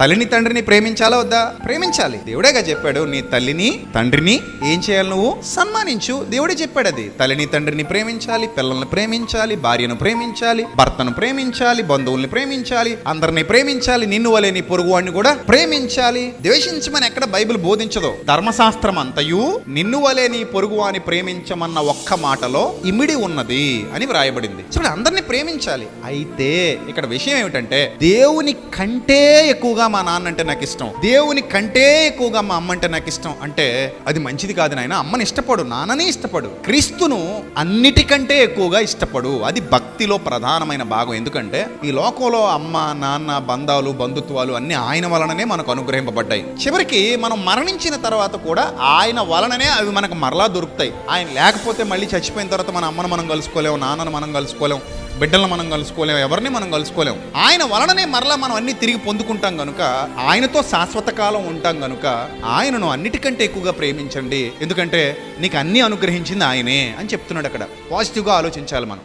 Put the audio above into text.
తల్లిని తండ్రిని ప్రేమించాలా వద్దా? ప్రేమించాలి. దేవుడేగా చెప్పాడు నీ తల్లిని తండ్రిని ఏం చేయాలి నువ్వు? సన్మానించు. దేవుడే చెప్పాడు అది. తల్లిని తండ్రిని ప్రేమించాలి పిల్లల్ని ప్రేమించాలి భార్యను ప్రేమించాలి భర్తను ప్రేమించాలి బంధువుల్ని ప్రేమించాలి అందరిని ప్రేమించాలి నిన్ను వలే నీ పొరుగు వాడిని కూడా ప్రేమించాలి. ద్వేషించమని ఎక్కడ బైబిల్ బోధించదో. ధర్మశాస్త్రం అంతయు నిన్ను వలే నీ పొరుగు వాని ప్రేమించమన్న ఒక్క మాటలో ఇమిడి ఉన్నది అని వ్రాయబడింది. చూడండి అందరిని ప్రేమించాలి. అయితే ఇక్కడ విషయం ఏమిటంటే దేవుని కంటే ఎక్కువగా మా నాన్న అంటే నాకు ఇష్టం దేవుని కంటే ఎక్కువగా మా అమ్మ అంటే నాకు ఇష్టం అంటే అది మంచిది కాదు నాయన. అమ్మని ఇష్టపడు నాన్నని ఇష్టపడు. క్రీస్తును అన్నిటికంటే ఎక్కువగా ఇష్టపడు. అది భక్తిలో ప్రధానమైన భాగం. ఎందుకంటే ఈ లోకంలో అమ్మ నాన్న బంధాలు బంధుత్వాలు అన్ని ఆయన వలననే మనకు అనుగ్రహింపబడ్డాయి. చివరికి మనం మరణించిన తర్వాత కూడా ఆయన వలననే అవి మనకు మరలా దొరుకుతాయి. ఆయన లేకపోతే మళ్ళీ చచ్చిపోయిన తర్వాత మన అమ్మను మనం కలుసుకోలేము నాన్నను మనం కలుసుకోలేం బిడ్డలను మనం కలుసుకోలేం ఎవరిని మనం కలుసుకోలేం. ఆయన వలననే మరలా మనం అన్ని తిరిగి పొందుకుంటాం కనుక కనుక ఆయనతో శాశ్వత కాలం ఉంటాం కనుక ఆయనను అన్నిటికంటే ఎక్కువగా ప్రేమించండి. ఎందుకంటే నీకు అన్నీ అనుగ్రహించింది ఆయనే అని చెప్తున్నాడు అక్కడ. పాజిటివ్గా ఆలోచించాలి మనం.